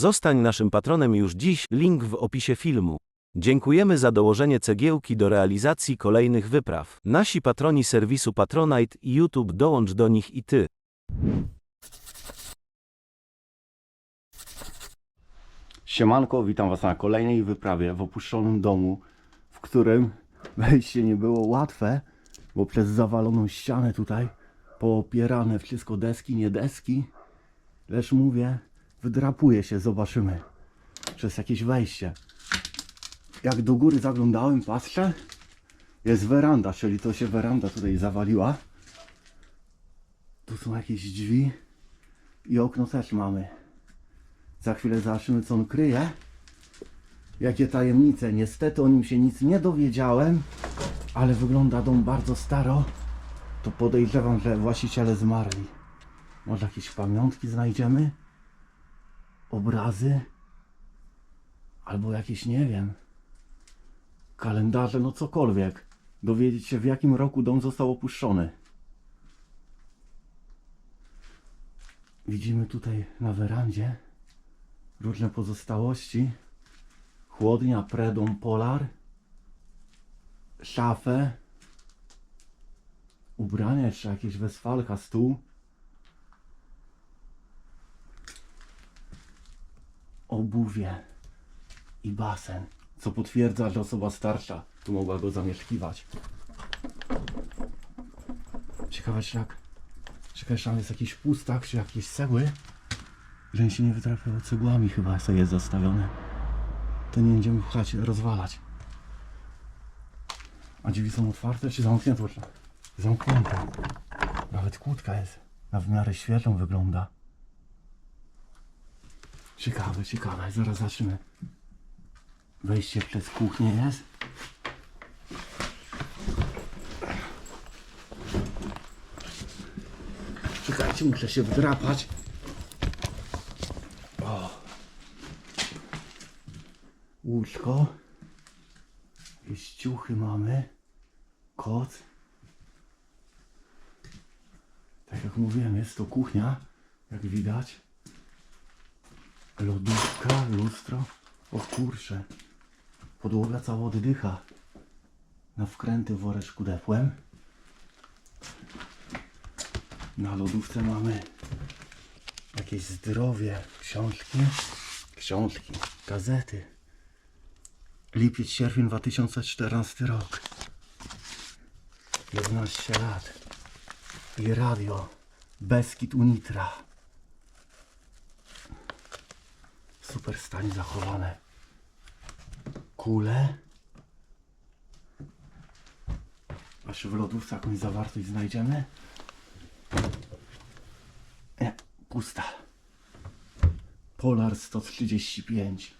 Zostań naszym patronem już dziś, link w opisie filmu. Dziękujemy za dołożenie cegiełki do realizacji kolejnych wypraw. Nasi patroni serwisu Patronite i YouTube dołącz do nich i ty. Siemanko, witam Was na kolejnej wyprawie w opuszczonym domu, w którym wejście nie było łatwe, bo przez zawaloną ścianę tutaj poopierane wszystko deski, nie deski. Lecz mówię, wydrapuje się, zobaczymy, przez jakieś wejście. Jak do góry zaglądałem, patrzę, jest weranda, czyli to się weranda tutaj zawaliła. Tu są jakieś drzwi i okno też mamy. Za chwilę zobaczymy, co on kryje. Jakie tajemnice. Niestety o nim się nic nie dowiedziałem, ale wygląda dom bardzo staro. To podejrzewam, że właściciele zmarli. Może jakieś pamiątki znajdziemy? Obrazy? Albo jakieś, nie wiem, kalendarze, no cokolwiek. Dowiedzieć się, w jakim roku dom został opuszczony. Widzimy tutaj na werandzie różne pozostałości. Chłodnia Predom Polar, szafę, ubrania, jeszcze jakieś wesfalka, stół. Obuwie i basen, co potwierdza, że osoba starsza tu mogła go zamieszkiwać. Ciekawe, czy jak, ciekawe, czy tam jest jakiś pustak, czy jakieś cegły. Że się nie wytrafiało cegłami chyba sobie jest zastawione. To nie będziemy pchać, rozwalać. A drzwi są otwarte czy zamknięte? Zamknięte. Nawet kłódka jest. Na w miarę świeżą wygląda. Ciekawe, ciekawe. Zaraz zobaczymy. Wejście przez kuchnię jest. Czekajcie, muszę się wdrapać. Łóżko. Jakieś ciuchy mamy. Koc. Tak jak mówiłem, jest to kuchnia, jak widać. Lodówka, lustro. O kurcze. Podłoga cała oddycha. Na wkręty w woreczku depłem. Na lodówce mamy jakieś zdrowie, książki, książki, gazety. Lipiec, sierpień 2014 rok. 11 lat. I radio. Beskid Unitra. W super stanie zachowane. Kule. Aż w lodówce jakąś zawartość znajdziemy. Nie, pusta. Polar 135.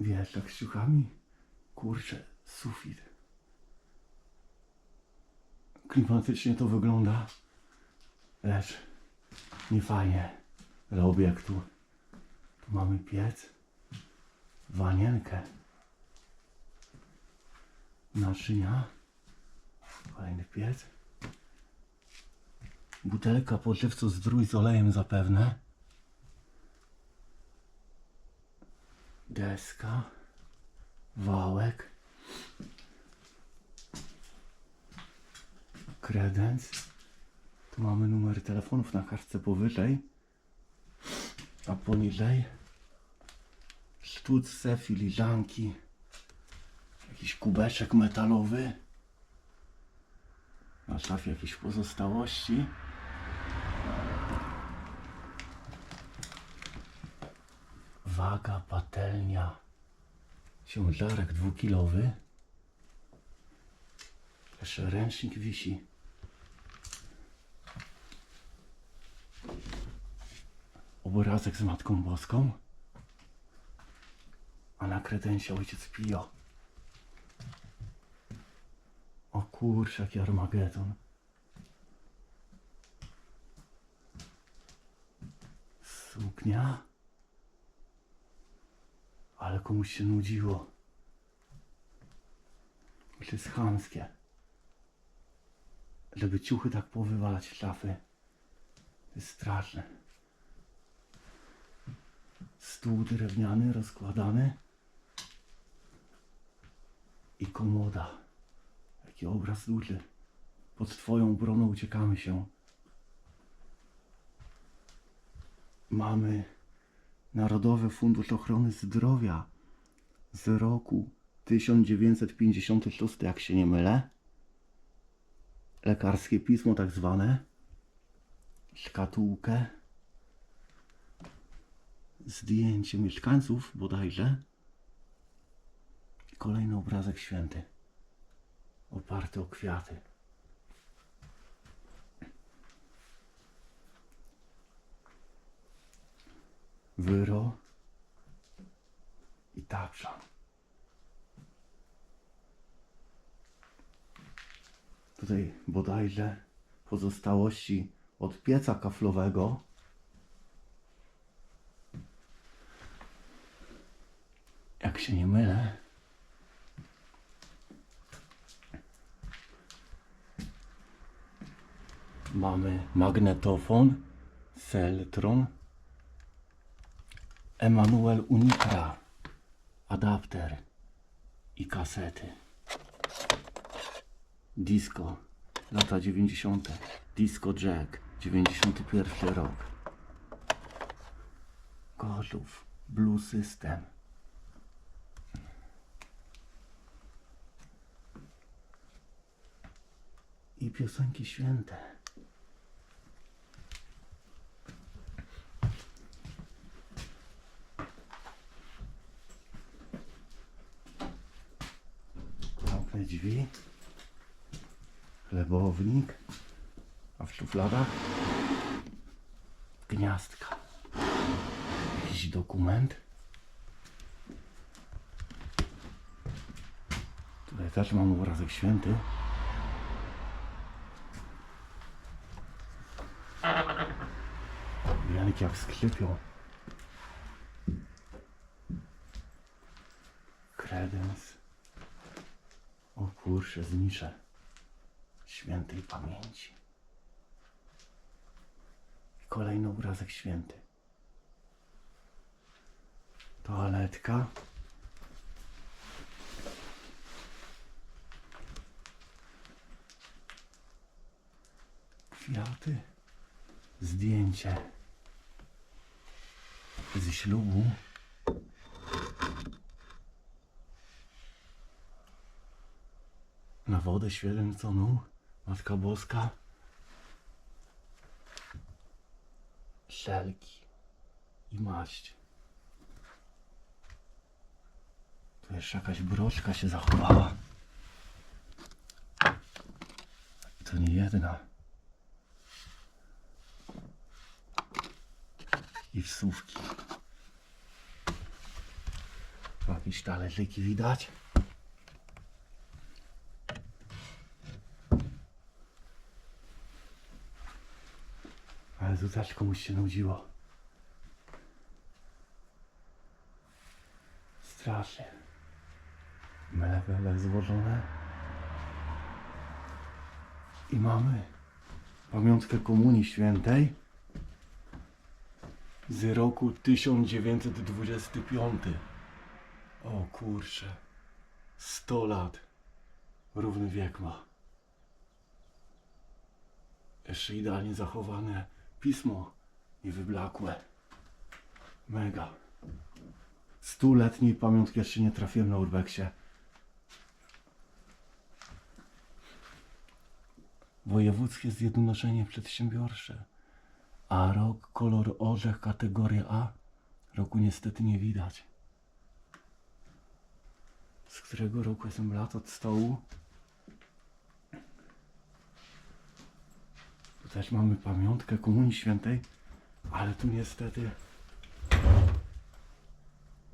Wiesz, jak z ciuchami? Kurczę, sufit. Klimatycznie to wygląda, lecz nie fajnie. Dla obiektu. Tu. Mamy piec, wanienkę, naczynia, kolejny piec, butelka po żywcu zdrój z olejem zapewne. deska, wałek, kredens. Mamy numery telefonów na kartce powyżej, a poniżej sztuczce, filiżanki, jakiś kubeczek metalowy, na szafie jakieś pozostałości. Waga, patelnia, ciężarek dwukilowy. Jeszcze ręcznik wisi. Obrazek z Matką Boską. A na kredensie ojciec Pio. O kurczę, jaki Armagedon. Suknia. Ale komuś się nudziło. To jest chamskie. Żeby ciuchy tak powywalać szafy. jest straszne. Stół drewniany, rozkładany. I komoda. Jaki obraz duży. Pod twoją obroną uciekamy się. Mamy Narodowy Fundusz Ochrony Zdrowia z roku 1956, jak się nie mylę. Lekarskie pismo tak zwane. Szkatułkę. Zdjęcie mieszkańców bodajże. Kolejny obrazek święty. Oparty o kwiaty. Wyro i tapszan. Tutaj bodajże pozostałości od pieca kaflowego. Jak się nie mylę. Mamy magnetofon, Celtron, Emanuel Unikra, adapter i kasety. Disco, lata 90. Disco Jack, 91 rok. Gorzów, Blue System. I piosenki święte. Zamknę drzwi. Chlebownik. A w szufladach gniazdka. Jakiś dokument. Tutaj też mam obrazek święty. Janki jak skrzypią. Kredens. O kurczę, znicze. Świętej pamięci. Kolejny obrazek święty. Toaletka. Kwiaty. Zdjęcie. Ze ślubu. Na wodę święconą. Matka Boska. Szelki i maść. Tu jeszcze jakaś broszka się zachowała. To nie jedna. I wsówki. Jakieś talerzyki widać. Ale też komuś się nudziło. Strasznie. Mele złożone. I mamy pamiątkę Komunii Świętej z roku 1925. O kurczę. 100 lat. Równy wiek ma. Jeszcze idealnie zachowane pismo i wyblakłe. Mega. Stuletniej pamiątki jeszcze nie trafiłem na urbeksie. Wojewódzkie Zjednoczenie Przedsiębiorcze. A rok, kolor orzech, kategoria A. Roku niestety nie widać. Z którego roku jestem lat od stołu? Tu też mamy pamiątkę Komunii Świętej, ale tu niestety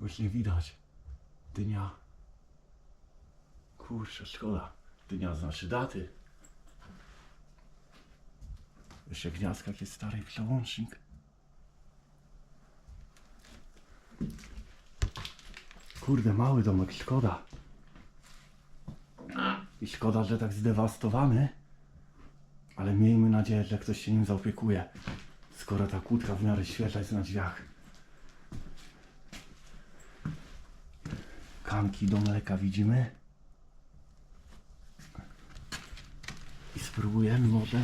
już nie widać dnia. Kurczę, szkoda. Dnia znaczy daty. Jeszcze gniazdka jakiś stary przełącznik. Kurde, mały domek, szkoda. I szkoda, że tak zdewastowany. Ale miejmy nadzieję, że ktoś się nim zaopiekuje. Skoro ta kłódka w miarę świeża jest na drzwiach. Kanki do mleka widzimy. I spróbujemy może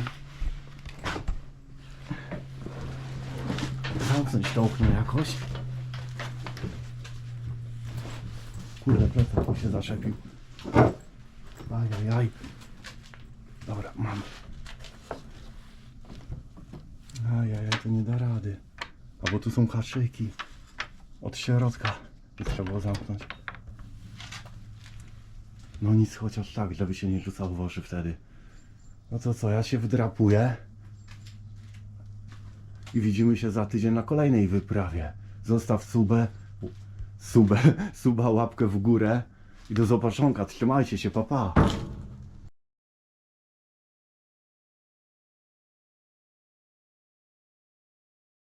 zamknąć to okno jakoś. Kurde, plecak mi się zaczepił. Ajajaj. Dobra, mam. Ajajaj, to nie da rady. A bo tu są haczyki. Od środka. I trzeba było zamknąć. No nic, chociaż tak, żeby się nie rzucał w oczy wtedy. No to co, ja się wdrapuję. I widzimy się za tydzień na kolejnej wyprawie. Zostaw subę, subę, suba, łapkę w górę. I do zobaczonka, trzymajcie się, papa. Pa.